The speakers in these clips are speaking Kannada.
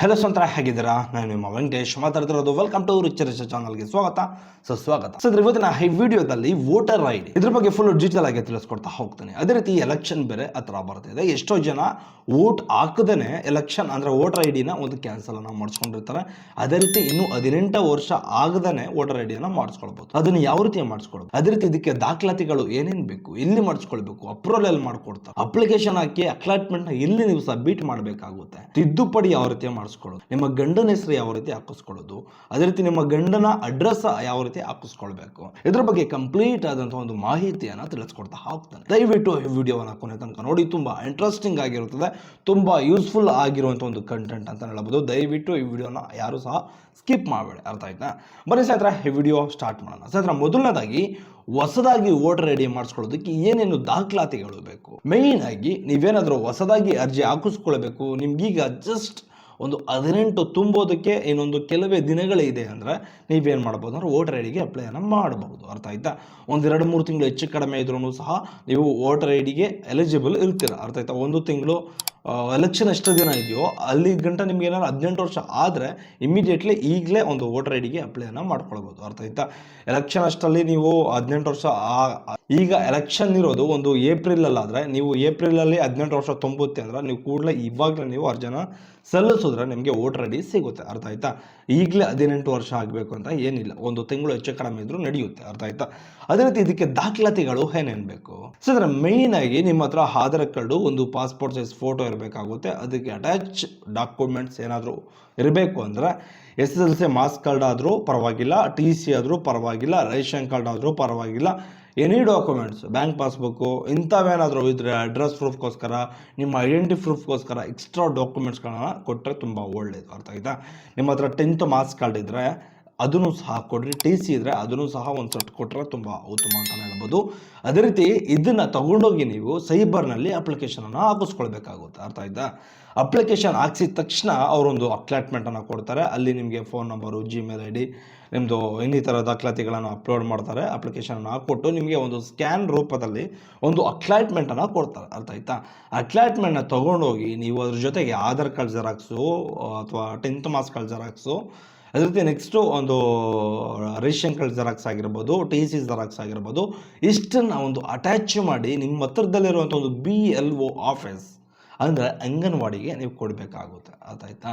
ಹೆಲೋ ಸ್ವಂತರ, ಹೇಗಿದ್ದೀರಾ? ನಾನು ನಿಮ್ಮ ವೆಂಕಟೇಶ್ ಮಾತಾಡ್ತಿರೋದು. ವೆಲ್ಕಮ್ ಟು ರಿಚ್ ಚಾನಲ್ಗೆ ಸ್ವಾಗತ. ಸೊ ಸ್ವಾಗತ. ಸೊ ಇವತ್ತಿನ ಈ ವಿಡಿಯೋದಲ್ಲಿ ವೋಟರ್ ಐ ಡಿ ಇದ್ರ ಬಗ್ಗೆ ಫುಲ್ ಡಿಜಿಟಲ್ ಆಗಿ ತಿಳಿಸ್ಕೊಡ್ತಾ ಹೋಗ್ತಾನೆ. ಅದೇ ರೀತಿ ಎಲೆಕ್ಷನ್ ಬೇರೆ ಹತ್ರ ಬರ್ತಿದೆ ಎಷ್ಟೋ ಜನ ವೋಟ್ ಹಾಕದೇ ಎಲೆಕ್ಷನ್ ಅಂದ್ರೆ ವೋಟರ್ ಐ ಡಿನ ಒಂದು ಕ್ಯಾನ್ಸಲ್ ಅನ್ನ ಮಾಡಿಸ್ಕೊಂಡಿರ್ತಾರೆ. ಅದೇ ರೀತಿ ಇನ್ನು ಹದಿನೆಂಟು ವರ್ಷ ಆಗದೇ ವೋಟರ್ ಐ ಡಿನ ಮಾಡಿಸ್ಕೊಳ್ಬಹುದು ಅದನ್ನ ಯಾವ ರೀತಿ ಮಾಡಿಸ್ಕೊಳ್ಬಹುದು ಅದೇ ರೀತಿ ಇದಕ್ಕೆ ದಾಖಲಾತಿಗಳು ಏನೇನು ಬೇಕು? ಎಲ್ಲಿ ಮಾಡಿಸ್ಕೊಳ್ಬೇಕು? ಅಪ್ರೂವಲ್ ಎಲ್ಲಿ ಮಾಡ್ಕೊಡ್ತಾರೆ? ಅಪ್ಲಿಕೇಶನ್ ಹಾಕಿ ಅಕ್ಲಾಟ್ಮೆಂಟ್ನ ಎಲ್ಲಿ ನೀವು ಸಬ್ಮಿಟ್ ಮಾಡಬೇಕಾಗುತ್ತೆ? ತಿದ್ದುಪಡಿ ಯಾವ ರೀತಿ ಮಾಡಿಸ್ಕೊಳ್ಳೋದು ನಿಮ್ಮ ಗಂಡನ ಹೆಸರು ಯಾವ ರೀತಿ ಹಾಕಿಸ್ಕೊಳ್ಳೋದು? ಅದೇ ರೀತಿ ನಿಮ್ಮ ಗಂಡನ ಅಡ್ರೆಸ್ ಯಾವ ರೀತಿ ಹಾಕಿಸ್ಕೊಳ್ಬೇಕು? ಇದ್ರ ಬಗ್ಗೆ ಕಂಪ್ಲೀಟ್ ಆದಂತಹ ಒಂದು ಮಾಹಿತಿಯನ್ನು ತಿಳಿಸ್ಕೊಡ್ತಾ ಹೋಗ್ತಾನೆ. ದಯವಿಟ್ಟು ಈ ವಿಡಿಯೋವನ್ನು ಕೊನೆ ತನಕ ನೋಡಿ. ತುಂಬಾ ಇಂಟ್ರೆಸ್ಟಿಂಗ್ ಆಗಿರುತ್ತದೆ. ತುಂಬಾ ಯೂಸ್ಫುಲ್ ಆಗಿರುವಂತಹ ಒಂದು ಕಂಟೆಂಟ್ ಅಂತ ಹೇಳ್ಬೋದು ದಯವಿಟ್ಟು ಈ ವಿಡಿಯೋನ ಯಾರು ಸಹ ಸ್ಕಿಪ್ ಮಾಡಬೇಡಿ. ಅರ್ಥ ಆಯ್ತಾ? ಬನ್ನಿ ಸ್ನೇಹಿತರೆ, ಈ ವಿಡಿಯೋ ಸ್ಟಾರ್ಟ್ ಮಾಡೋಣ. ಸ್ನೇಹಿತರೆ, ಮೊದಲನೇದಾಗಿ ಹೊಸದಾಗಿ ವೋಟರ್ ಐ ಡಿ ಮಾಡಿಸ್ಕೊಳ್ಳೋದಕ್ಕೆ ಏನೇನು ದಾಖಲಾತಿಗಳು ಬೇಕು? ಮೇಯ್ನ್ ಆಗಿ ನೀವೇನಾದರೂ ಹೊಸದಾಗಿ ಅರ್ಜಿ ಹಾಕಿಸ್ಕೊಳ್ಬೇಕು. ನಿಮ್ಗೀಗ ಜಸ್ಟ್ ಒಂದು ಹದಿನೆಂಟು ತುಂಬೋದಕ್ಕೆ ಇನ್ನೊಂದು ಕೆಲವೇ ದಿನಗಳಿದೆ ಅಂದರೆ ನೀವೇನು ಮಾಡ್ಬೋದು ಅಂದ್ರೆ ವೋಟರ್ ಐ ಡಿಗೆ ಅಪ್ಲೈಯನ್ನು ಮಾಡಬಹುದು ಅರ್ಥ ಆಯ್ತಾ? ಒಂದು ಎರಡು ಮೂರು ತಿಂಗಳು ಹೆಚ್ಚು ಕಡಿಮೆ ಇದ್ರೂ ಸಹ ನೀವು ವೋಟರ್ ಐ ಡಿಗೆ ಎಲಿಜಿಬಲ್ ಇರ್ತೀರ. ಅರ್ಥ ಆಯ್ತಾ? ಒಂದು ತಿಂಗಳು ಎಲೆಕ್ಷನ್ ಎಷ್ಟು ದಿನ ಇದೆಯೋ, ಅಲ್ಲಿ ಗಂಟ ನಿಮ್ಗೆ ಏನಾದ್ರು ಹದಿನೆಂಟು ವರ್ಷ ಆದರೆ ಇಮಿಡಿಯೇಟ್ಲಿ ಈಗಲೇ ಒಂದು ವೋಟರ್ ಐ ಡಿಗೆ ಅಪ್ಲೈಯನ್ನು ಮಾಡ್ಕೊಳ್ಬೋದು. ಅರ್ಥ ಆಯ್ತಾ? ಎಲೆಕ್ಷನ್ ಅಷ್ಟರಲ್ಲಿ ನೀವು ಹದಿನೆಂಟು ವರ್ಷ ಈಗ ಎಲೆಕ್ಷನ್ ಇರೋದು ಒಂದು ಏಪ್ರಿಲಲ್ಲಾದರೆ ನೀವು ಏಪ್ರಿಲಲ್ಲಿ ಹದಿನೆಂಟು ವರ್ಷ ತುಂಬುತ್ತೆ ಅಂದ್ರೆ ನೀವು ಕೂಡಲೇ ಇವಾಗಲೇ ನೀವು ಅರ್ಜನ ಸಲ್ಲಿಸಿದ್ರೆ ನಿಮಗೆ ವೋಟರ್ ಐ ಡಿ ಸಿಗುತ್ತೆ. ಅರ್ಥ ಆಯ್ತಾ? ಈಗಲೇ ಹದಿನೆಂಟು ವರ್ಷ ಆಗಬೇಕು ಅಂತ ಏನಿಲ್ಲ. ಒಂದು ತಿಂಗಳು ಹೆಚ್ಚು ಕಡಿಮೆ ಇದ್ರೂ ನಡೆಯುತ್ತೆ. ಅರ್ಥ ಆಯ್ತಾ? ಅದೇ ರೀತಿ ಇದಕ್ಕೆ ದಾಖಲಾತಿಗಳು ಏನೇನು ಬೇಕು? ಸೊ ಅದರ ಮೇಯ್ನ್ ಆಗಿ ನಿಮ್ಮ ಹತ್ರ ಆಧಾರ್ ಕಾರ್ಡು, ಒಂದು ಪಾಸ್ಪೋರ್ಟ್ ಸೈಜ್ ಫೋಟೋ ಇರಬೇಕಾಗುತ್ತೆ. ಅದಕ್ಕೆ ಅಟ್ಯಾಚ್ ಡಾಕ್ಯುಮೆಂಟ್ಸ್ ಏನಾದರೂ ಇರಬೇಕು ಅಂದರೆ S S L C marks card ಆದರೂ ಪರವಾಗಿಲ್ಲ ಟಿ ಸಿ ಆದರೂ ಪರವಾಗಿಲ್ಲ, ರೇಷನ್ ಕಾರ್ಡ್ ಆದರೂ ಪರವಾಗಿಲ್ಲ. ಎನಿ ಡಾಕ್ಯುಮೆಂಟ್ಸ್ ಬ್ಯಾಂಕ್ ಪಾಸ್ಬುಕ್ಕು ಇಂಥವೇನಾದರೂ ಇದ್ರೆ ಅಡ್ರೆಸ್ ಪ್ರೂಫ್ಗೋಸ್ಕರ ನಿಮ್ಮ ಐಡೆಂಟಿ ಪ್ರೂಫ್ಗೋಸ್ಕರ ಎಕ್ಸ್ಟ್ರಾ ಡಾಕ್ಯುಮೆಂಟ್ಸ್ಗಳನ್ನ ಕೊಟ್ಟರೆ ತುಂಬ ಒಳ್ಳೆಯದು ಅರ್ಥ ಆಯಿತಾ? ನಿಮ್ಮ ಹತ್ರ ಟೆಂತ್ ಮಾರ್ಕ್ಸ್ ಕಾರ್ಡ್ ಇದ್ದರೆ ಅದನ್ನು ಸಹ ಕೊಡ್ರಿ. ಟಿ ಸಿ ಇದ್ರೆ ಅದನ್ನು ಸಹ ಒಂದು ಸೆಟ್ ಕೊಟ್ಟರೆ ತುಂಬ ಉತ್ತಮ ಅಂತ ಹೇಳ್ಬೋದು. ಅದೇ ರೀತಿ ಇದನ್ನು ತಗೊಂಡೋಗಿ ನೀವು ಸೈಬರ್ನಲ್ಲಿ ಅಪ್ಲಿಕೇಶನನ್ನು ಹಾಕಿಸ್ಕೊಳ್ಬೇಕಾಗುತ್ತೆ. ಅರ್ಥ ಆಯ್ತಾ? ಅಪ್ಲಿಕೇಶನ್ ಹಾಕ್ಸಿದ ತಕ್ಷಣ ಅವರೊಂದು ಅಕ್ಲಾಟ್ಮೆಂಟನ್ನು ಕೊಡ್ತಾರೆ. ಅಲ್ಲಿ ನಿಮಗೆ phone number Gmail I D ನಿಮ್ಮದು ಇನ್ನಿತರ ದಾಖಲಾತಿಗಳನ್ನು ಅಪ್ಲೋಡ್ ಮಾಡ್ತಾರೆ. ಅಪ್ಲಿಕೇಶನ್ ಹಾಕ್ಕೊಟ್ಟು ನಿಮಗೆ ಒಂದು ಸ್ಕ್ಯಾನ್ ರೂಪದಲ್ಲಿ ಒಂದು ಅಕ್ಲಾಟ್ಮೆಂಟನ್ನು ಕೊಡ್ತಾರೆ. ಅರ್ಥ ಆಯ್ತಾ? ಅಕ್ಲಾಟ್ಮೆಂಟ್ನ ತೊಗೊಂಡೋಗಿ ನೀವು ಅದ್ರ ಜೊತೆಗೆ ಆಧಾರ್ ಕಾರ್ಡ್ ಜೆರಾಕ್ಸು ಅಥವಾ ಟೆಂತ್ ಮಾರ್ಕ್ಸ್ ಕಾರ್ಡ್ ಜೆರಾಕ್ಸು ಅದೇ ರೀತಿ ನೆಕ್ಸ್ಟು ಒಂದು ರೇಷನ್ ಕಾರ್ಡ್ ಜೆರಾಕ್ಸ್ ಆಗಿರ್ಬೋದು ಟಿ ಸಿ ಜೆರಾಕ್ಸ್ ಆಗಿರ್ಬೋದು, ಇಷ್ಟನ್ನು ಒಂದು ಅಟ್ಯಾಚ್ ಮಾಡಿ ನಿಮ್ಮ ಹತ್ರದಲ್ಲಿರುವಂಥ ಒಂದು ಬಿ ಎಲ್ ಒ ಆಫೀಸ್ ಅಂದರೆ ಅಂಗನವಾಡಿಗೆ ನೀವು ಕೊಡಬೇಕಾಗುತ್ತೆ. ಅರ್ಥಾಯ್ತಾ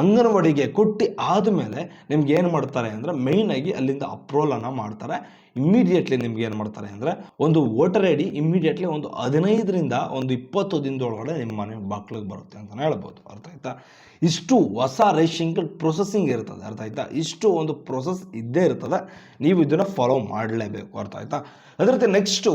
ಅಂಗನವಾಡಿಗೆ ಕೊಟ್ಟು ಆದಮೇಲೆ ನಿಮ್ಗೆ ಏನು ಮಾಡ್ತಾರೆ ಅಂದರೆ ಮೇಯ್ನಾಗಿ ಅಲ್ಲಿಂದ ಅಪ್ರೋಲನ್ನು ಮಾಡ್ತಾರೆ. ಇಮ್ಮಿಡಿಯೇಟ್ಲಿ ನಿಮ್ಗೆ ಏನು ಮಾಡ್ತಾರೆ ಅಂದರೆ ಒಂದು ವೋಟರ್ ಐ ಡಿ ಇಮ್ಮಿಡಿಯೇಟ್ಲಿ ಒಂದು ಹದಿನೈದರಿಂದ ಒಂದು ಇಪ್ಪತ್ತು ದಿನದೊಳಗಡೆ ನಿಮ್ಮ ಮನೆ ಬಾಕ್ಲಿಗೆ ಬರುತ್ತೆ ಅಂತಲೇ ಹೇಳ್ಬೋದು. ಅರ್ಥ ಆಯ್ತಾ ಇಷ್ಟು ಹೊಸ ರೇಷನ್ ಪ್ರೊಸೆಸಿಂಗ್ ಇರ್ತದೆ. ಅರ್ಥ ಆಯ್ತಾ ಇಷ್ಟು ಒಂದು ಪ್ರೊಸೆಸ್ ಇದ್ದೇ ಇರ್ತದೆ. ನೀವು ಇದನ್ನು ಫಾಲೋ ಮಾಡಲೇಬೇಕು. ಅರ್ಥ ಆಯ್ತಾ ಅದರಂತೆ ರೀತಿ ನೆಕ್ಸ್ಟು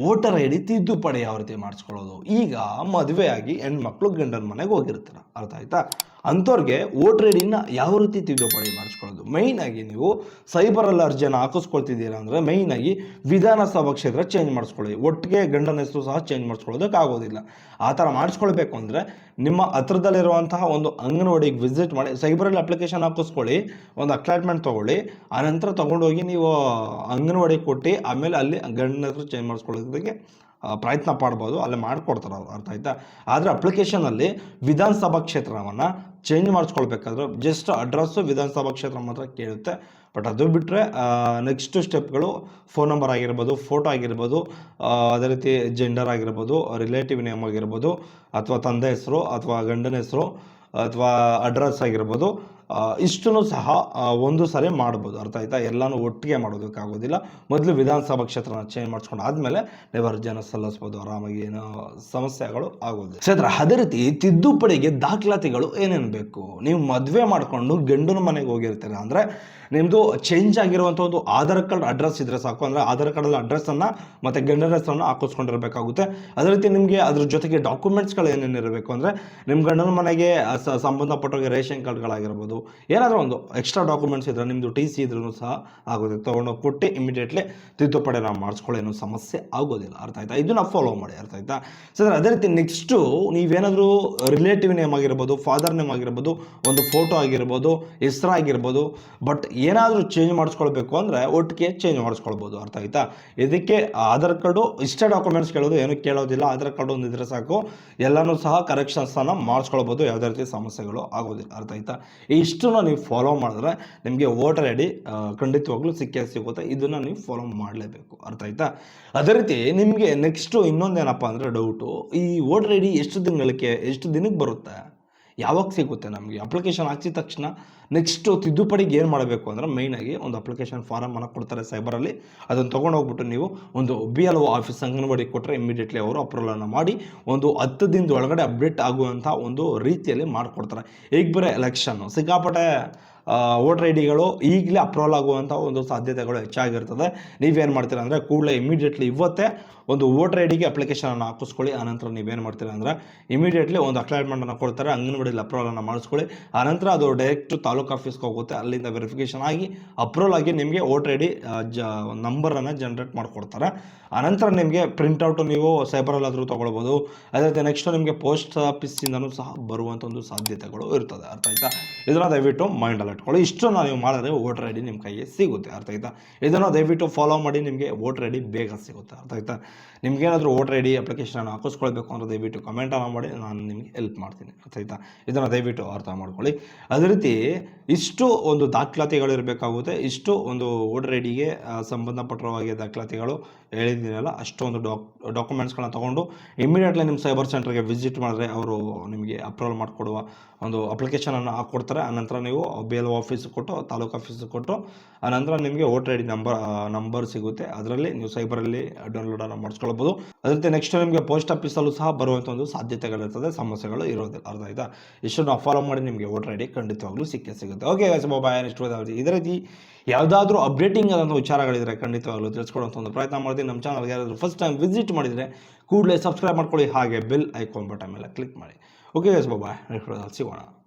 ವೋಟರ್ ಐ ಡಿ ತಿದ್ದುಪಡಿ ಯಾವ ರೀತಿ ಮಾಡಿಸ್ಕೊಳ್ಳೋದು. ಈಗ ಮದುವೆ ಆಗಿ ಹೆಣ್ಮಕ್ಳು ಗಂಡನ ಮನೆಗೆ ಹೋಗಿರ್ತಾರೆ. ಅರ್ಥ ಆಯ್ತಾ? ಅಂಥವ್ರಿಗೆ ವೋಟ್ ಐ ಯಾವ ರೀತಿ ತಿದ್ದುಪಡಿ ಮಾಡಿಸ್ಕೊಳ್ಳೋದು? ಮೈನ್ ಆಗಿ ನೀವು ಸೈಬರಲ್ಲಿ ಅರ್ಜಿಯನ್ನು ಹಾಕಿಸ್ಕೊಳ್ತಿದ್ದೀರಾ ಅಂದರೆ ಆಗಿ ವಿಧಾನಸಭಾ ಕ್ಷೇತ್ರ ಚೇಂಜ್ ಮಾಡಿಸ್ಕೊಳ್ಳಿ. ಒಟ್ಟಿಗೆ ಗಂಡನ ಹೆಸರು ಸಹ ಚೇಂಜ್ ಮಾಡಿಸ್ಕೊಳ್ಳೋದಕ್ಕೆ ಆಗೋದಿಲ್ಲ. ಆ ಥರ ಮಾಡಿಸ್ಕೊಳ್ಬೇಕು ಅಂದರೆ ನಿಮ್ಮ ಹತ್ರದಲ್ಲಿರುವಂತಹ ಒಂದು ಅಂಗನವಾಡಿಗೆ ವಿಸಿಟ್ ಮಾಡಿ ಸೈಬರಲ್ಲಿ ಅಪ್ಲಿಕೇಶನ್ ಹಾಕಿಸ್ಕೊಳ್ಳಿ, ಒಂದು ಅಕ್ಲಾಟ್ಮೆಂಟ್ ತೊಗೊಳ್ಳಿ ಆನಂತರ ತೊಗೊಂಡೋಗಿ ನೀವು ಅಂಗನವಾಡಿಗೆ ಕೊಟ್ಟು ಆಮೇಲೆ ಅಲ್ಲಿ ಗಂಡನ ಹೆಸರು ಚೇಂಜ್ ಮಾಡಿಸ್ಕೊಳ್ಳೋದಕ್ಕೆ ಪ್ರಯತ್ನ ಪಡ್ಬೋದು ಅಲ್ಲಿ ಮಾಡಿಕೊಡ್ತಾರೆ ಅವ್ರು, ಅರ್ಥ ಆಯ್ತಾ? ಆದರೆ ಅಪ್ಲಿಕೇಶನಲ್ಲಿ ವಿಧಾನಸಭಾ ಕ್ಷೇತ್ರವನ್ನು ಚೇಂಜ್ ಮಾಡಿಸ್ಕೊಳ್ಬೇಕಾದ್ರೆ ಜಸ್ಟ್ ಅಡ್ರೆಸ್ಸು ವಿಧಾನಸಭಾ ಕ್ಷೇತ್ರ ಮಾತ್ರ ಕೇಳುತ್ತೆ. ಬಟ್ ಅದು ಬಿಟ್ಟರೆ ನೆಕ್ಸ್ಟ್ ಸ್ಟೆಪ್ಗಳು ಫೋನ್ ನಂಬರ್ ಆಗಿರ್ಬೋದು ಫೋಟೋ ಆಗಿರ್ಬೋದು ಅದೇ ರೀತಿ ಜೆಂಡರ್ ಆಗಿರ್ಬೋದು ರಿಲೇಟಿವ್ ನೇಮ್ ಆಗಿರ್ಬೋದು, ಅಥವಾ ತಂದೆ ಹೆಸರು, ಅಥವಾ ಗಂಡನ ಹೆಸರು, ಅಥವಾ ಅಡ್ರೆಸ್ ಆಗಿರ್ಬೋದು ಇಷ್ಟನ್ನು ಸಹ ಒಂದು ಸಾರಿ ಮಾಡ್ಬೋದು. ಅರ್ಥ ಆಯ್ತಾ? ಎಲ್ಲನೂ ಒಟ್ಟಿಗೆ ಮಾಡೋದಕ್ಕಾಗೋದಿಲ್ಲ. ಮೊದಲು ವಿಧಾನಸಭಾ ಕ್ಷೇತ್ರನ ಚೇಂಜ್ ಮಾಡಿಸ್ಕೊಂಡು ಆದಮೇಲೆ ನೀವು ಅರ್ಜಿಯನ್ನು ಸಲ್ಲಿಸ್ಬೋದು. ಆರಾಮಾಗಿ ಏನೋ ಸಮಸ್ಯೆಗಳು ಆಗೋದಿಲ್ಲ ಕ್ಷೇತ್ರ, ಅದೇ ರೀತಿ ತಿದ್ದುಪಡಿಗೆ ದಾಖಲಾತಿಗಳು ಏನೇನು ಬೇಕು? ನೀವು ಮದುವೆ ಮಾಡಿಕೊಂಡು ಗಂಡನ ಮನೆಗೆ ಹೋಗಿರ್ತೀರ ಅಂದರೆ ನಿಮ್ಮದು ಚೇಂಜ್ ಆಗಿರುವಂಥ ಒಂದು ಆಧಾರ್ ಕಾರ್ಡ್ ಅಡ್ರೆಸ್ ಇದ್ರೆ ಸಾಕು. ಅಂದರೆ ಆಧಾರ್ ಕಾರ್ಡಲ್ಲಿ ಅಡ್ರೆಸ್ಸನ್ನು ಮತ್ತು ಗಂಡನ ಹೆಸರನ್ನು ಹಾಕಿಸ್ಕೊಂಡಿರಬೇಕಾಗುತ್ತೆ. ಅದೇ ರೀತಿ ನಿಮಗೆ ಅದ್ರ ಜೊತೆಗೆ ಡಾಕ್ಯುಮೆಂಟ್ಸ್ಗಳು ಏನೇನಿರಬೇಕು ಅಂದರೆ ನಿಮ್ಮ ಗಂಡನ ಮನೆಗೆ ಸಂಬಂಧಪಟ್ಟ ರೇಷನ್ ಕಾರ್ಡ್ಗಳಾಗಿರ್ಬೋದು ಏನಾದರೂ ಒಂದು ಎಕ್ಸ್ಟ್ರಾ ಡಾಕ್ಯುಮೆಂಟ್ಸ್ ಇದ್ರೆ ನಿಮ್ಮದು ಟಿ ಸಿ ಇದ್ರೂ ಸಹ ಆಗೋದಿಲ್ಲ ತೊಗೊಂಡೋಗಿ ಕೊಟ್ಟು ಇಮಿಡಿಯೇಟ್ಲಿ ತಿದ್ದುಪಡಿ ನಾವು ಮಾಡಿಸ್ಕೊಳ್ಳೋ ಸಮಸ್ಯೆ ಆಗೋದಿಲ್ಲ. ಅರ್ಥ ಆಯ್ತಾ? ಇದನ್ನ ಫಾಲೋ ಮಾಡಿ, ಅರ್ಥ ಆಯ್ತಾ? ಸೊ ಅದೇ ರೀತಿ ನೆಕ್ಸ್ಟು ನೀವೇನಾದರೂ ರಿಲೇಟಿವ್ ನೇಮ್ ಆಗಿರ್ಬೋದು ಫಾದರ್ ನೇಮ್ ಆಗಿರ್ಬೋದು, ಒಂದು ಫೋಟೋ ಆಗಿರ್ಬೋದು ಹೆಸರು ಆಗಿರ್ಬೋದು ಬಟ್ ಏನಾದರೂ ಚೇಂಜ್ ಮಾಡಿಸ್ಕೊಳ್ಬೇಕು ಅಂದರೆ ಒಟ್ಟಿಗೆ ಚೇಂಜ್ ಮಾಡಿಸ್ಕೊಳ್ಬೋದು. ಅರ್ಥ ಆಯ್ತಾ? ಇದಕ್ಕೆ ಆಧಾರ್ ಕಾರ್ಡು ಇಷ್ಟೇ ಡಾಕ್ಯುಮೆಂಟ್ಸ್ ಕೇಳೋದು ಏನು ಕೇಳೋದಿಲ್ಲ. ಆಧಾರ್ ಕಾರ್ಡ್ ಒಂದು ಇದ್ರೆ ಸಾಕು. ಎಲ್ಲನೂ ಸಹ ಕರೆಕ್ಷನ್ಸನ್ನು ಮಾಡಿಸ್ಕೊಳ್ಬೋದು. ಯಾವುದೇ ರೀತಿ ಸಮಸ್ಯೆಗಳು ಆಗೋದಿಲ್ಲ. ಅರ್ಥ ಆಯ್ತಾ? ಇಷ್ಟನ್ನು ನೀವು ಫಾಲೋ ಮಾಡಿದ್ರೆ ನಿಮಗೆ ವೋಟರ್ ಐ ಡಿ ಖಂಡಿತವಾಗ್ಲೂ ಸಿಕ್ಕೇ ಸಿಗುತ್ತೆ. ಇದನ್ನು ನೀವು ಫಾಲೋ ಮಾಡಲೇಬೇಕು. ಅರ್ಥ ಆಯ್ತಾ? ಅದೇ ರೀತಿ ನಿಮಗೆ ನೆಕ್ಸ್ಟು ಇನ್ನೊಂದೇನಪ್ಪ ಅಂದರೆ ಡೌಟು ಈ ವೋಟರ್ ಐ ಡಿ ಎಷ್ಟು ದಿನಗಳಿಗೆ, ಎಷ್ಟು ದಿನಕ್ಕೆ ಬರುತ್ತೆ? ಯಾವಾಗ ಸಿಗುತ್ತೆ ನಮಗೆ? ಅಪ್ಲಿಕೇಶನ್ ಹಾಕಿದ ತಕ್ಷಣ ನೆಕ್ಸ್ಟು ತಿದ್ದುಪಡಿಗೆ ಏನು ಮಾಡಬೇಕು ಅಂದ್ರೆ ಮೈನಾಗಿ ಒಂದು ಅಪ್ಲಿಕೇಶನ್ ಫಾರಮನ್ನು ಕೊಡ್ತಾರೆ ಸೈಬರಲ್ಲಿ ಅದನ್ನು ತೊಗೊಂಡು ಹೋಗ್ಬಿಟ್ಟು ನೀವು ಒಂದು B L O office anganwadi ಕೊಟ್ಟರೆ ಇಮಿಡಿಯೇಟ್ಲಿ ಅವರು ಅಪ್ರೂವಲನ್ನು ಮಾಡಿ ಒಂದು ಹತ್ತು ದಿನದ ಒಳಗಡೆ ಅಪ್ಡೇಟ್ ಆಗುವಂಥ ಒಂದು ರೀತಿಯಲ್ಲಿ ಮಾಡಿಕೊಡ್ತಾರೆ. ಈಗ ಬರೀ ಎಲೆಕ್ಷನ್ನು ಸಿಕ್ಕಾಪಟ್ಟೆ ವೋಟರ್ ಐ ಡಿಗಳು ಈಗಲೇ ಅಪ್ರೂವಲ್ ಆಗುವಂಥ ಒಂದು ಸಾಧ್ಯತೆಗಳು ಹೆಚ್ಚಾಗಿರ್ತದೆ. ನೀವೇನು ಮಾಡ್ತೀರಾ ಅಂದರೆ ಕೂಡಲೇ ಇಮಿಡಿಯೇಟ್ಲಿ ಇವತ್ತೇ ಒಂದು ವೋಟರ್ ಐ ಡಿಗೆ ಅಪ್ಲಿಕೇಶನನ್ನು ಹಾಕಿಸ್ಕೊಳ್ಳಿ. ಆನಂತರ ನೀವೇನು ಮಾಡ್ತೀರಾ ಅಂದರೆ ಇಮಿಡಿಯೇಟ್ಲಿ ಒಂದು ಅಕ್ಲಾಟ್ಮೆಂಟನ್ನು ಕೊಡ್ತಾರೆ. ಅಂಗನವಾಡಿಯಲ್ಲಿ ಅಪ್ರೂವಲನ್ನು ಮಾಡಿಸ್ಕೊಳ್ಳಿ. ಆನಂತರ ಅದು ಡೈರೆಕ್ಟ್ ತಾಲೂಕು ಆಫೀಸ್ಗೆ ಹೋಗುತ್ತೆ. ಅಲ್ಲಿಂದ ವೆರಿಫಿಕೇಷನ್ ಆಗಿ ಅಪ್ರೂವಲ್ ಆಗಿ ನಿಮಗೆ ವೋಟರ್ ಐ ಡಿ ಜ ನಂಬರನ್ನು ಜನ್ರೇಟ್ ಮಾಡಿಕೊಡ್ತಾರೆ. ಆನಂತರ ನಿಮಗೆ ಪ್ರಿಂಟೌಟು ನೀವು ಸೈಬರಲ್ಲಾದರೂ ತೊಗೊಳ್ಬೋದು. ಅದೇ ರೀತಿ ನೆಕ್ಸ್ಟ್ ನಿಮಗೆ ಪೋಸ್ಟ್ ಆಫೀಸಿಂದನೂ ಸಹ ಬರುವಂಥ ಒಂದು ಸಾಧ್ಯತೆಗಳು ಇರ್ತದೆ. ಅರ್ಥ ಆಯ್ತಾ? ಇದನ್ನು ದಯವಿಟ್ಟು ಮೈಂಡಲ್ಲಿ ಇಟ್ಕೊಳ್ಳಿ ಇಷ್ಟನ್ನು ನೀವು ಮಾಡಿದ್ರೆ ವೋಟರ್ ಐ ಡಿ ನಿಮ್ಮ ಕೈಗೆ ಸಿಗುತ್ತೆ. ಅರ್ಥ ಆಯ್ತಾ? ಇದನ್ನು ದಯವಿಟ್ಟು ಫಾಲೋ ಮಾಡಿ, ನಿಮಗೆ ವೋಟರ್ ಐ ಡಿ ಬೇಗ ಸಿಗುತ್ತೆ. ಅರ್ಥ ಆಯ್ತಾ? ನಿಮಗೇನಾದರೂ ವೋಟರ್ ಐ ಡಿ ಅಪ್ಲಿಕೇಶನ್ ಹಾಕಿಸ್ಕೊಳ್ಬೇಕು ಅಂದರೆ ದಯವಿಟ್ಟು ಕಮೆಂಟನ್ನು ಮಾಡಿ, ನಾನು ನಿಮಗೆ ಹೆಲ್ಪ್ ಮಾಡ್ತೀನಿ. ಅರ್ಥ ಆಯ್ತಾ? ಇದನ್ನು ದಯವಿಟ್ಟು ಅರ್ಥ ಮಾಡ್ಕೊಳ್ಳಿ. ಅದೇ ರೀತಿ ಇಷ್ಟು ಒಂದು ದಾಖಲಾತಿಗಳು ಇರಬೇಕಾಗುತ್ತೆ. ಇಷ್ಟು ಒಂದು ವೋಟರ್ ಐ ಡಿಗೆ ಸಂಬಂಧಪಟ್ಟವಾಗಿ ದಾಖಲಾತಿಗಳು ಹೇಳಿದ್ದೀನಲ್ಲ, ಅಷ್ಟೊಂದು ಡಾಕ್ ಡಾಕ್ಯುಮೆಂಟ್ಸ್ಗಳನ್ನ ತೊಗೊಂಡು ಇಮಿಡಿಯೇಟ್ಲಿ ನಿಮ್ಮ ಸೈಬರ್ ಸೆಂಟರ್ಗೆ ವಿಸಿಟ್ ಮಾಡಿದ್ರೆ ಅವರು ನಿಮಗೆ ಅಪ್ರೂವಲ್ ಮಾಡಿಕೊಡುವ ಒಂದು ಅಪ್ಲಿಕೇಶನನ್ನು ಹಾಕ್ಕೊಡ್ತಾರೆ. ಆನಂತರ ನೀವು ಬಿ ಎಲ್ ಆಫೀಸ್ ಕೊಟ್ಟು, ತಾಲೂಕು ಆಫೀಸ್ ಕೊಟ್ಟು, ಆನಂತರ ನಿಮಗೆ voter I D number number ಸಿಗುತ್ತೆ. ಅದರಲ್ಲಿ ನೀವು ಸೈಬರಲ್ಲಿ ಡೌನ್ಲೋಡನ್ನು ಮಾಡಿಸ್ಕೊಳ್ಬೋದು. ಅದರಂತೆ ರೀತಿ ನೆಕ್ಸ್ಟ್ ನಿಮಗೆ ಪೋಸ್ಟ್ ಆಫೀಸಲ್ಲೂ ಸಹ ಬರುವಂಥ ಒಂದು ಸಾಧ್ಯತೆಗಳಿರ್ತದೆ, ಸಮಸ್ಯೆಗಳು ಇರೋದಿಲ್ಲ. ಅರ್ಥ ಆಯ್ತಾ? ಇಷ್ಟನ್ನು ಫಾಲೋ ಮಾಡಿ ನಿಮಗೆ ವೋಟರ್ ಐ ಡಿ ಖಂಡಿತವಾಗ್ಲೂ ಸಿಕ್ಕೇ ಸಿಗುತ್ತೆ. ಓಕೆ ಬಾಯ್ ನೆಕ್ಸ್ಟ್ ಇದೇ ರೀತಿ ಯಾವುದಾದ್ರೂ ಅಪ್ಡೇಟಿಂಗ್ ಆದಂಥ ವಿಚಾರಗಳಿದ್ರೆ ಖಂಡಿತವಾಗ್ಲೂ ತಿಳಿಸ್ಕೊಡುವಂಥ ಒಂದು ಪ್ರಯತ್ನ ಮಾಡ್ತೀನಿ. ನಮ್ಮ ಚಾನಲ್ಗೆ ಯಾರಾದರೂ ಫಸ್ಟ್ ಟೈಮ್ ವಿಸಿಟ್ ಮಾಡಿದರೆ ಕೂಡಲೇ ಸಬ್ಸ್ಕ್ರೈಬ್ ಮಾಡ್ಕೊಳ್ಳಿ. ಹಾಗೆ ಬೆಲ್ ಐಕಾನ್ ಬಟನ್ ಮೇಲೆ ಕ್ಲಿಕ್ ಮಾಡಿ. ಓಕೆ ಬಾಯ್ ನೆಕ್ಸ್ಟ್ ಸಿಗೋಣ.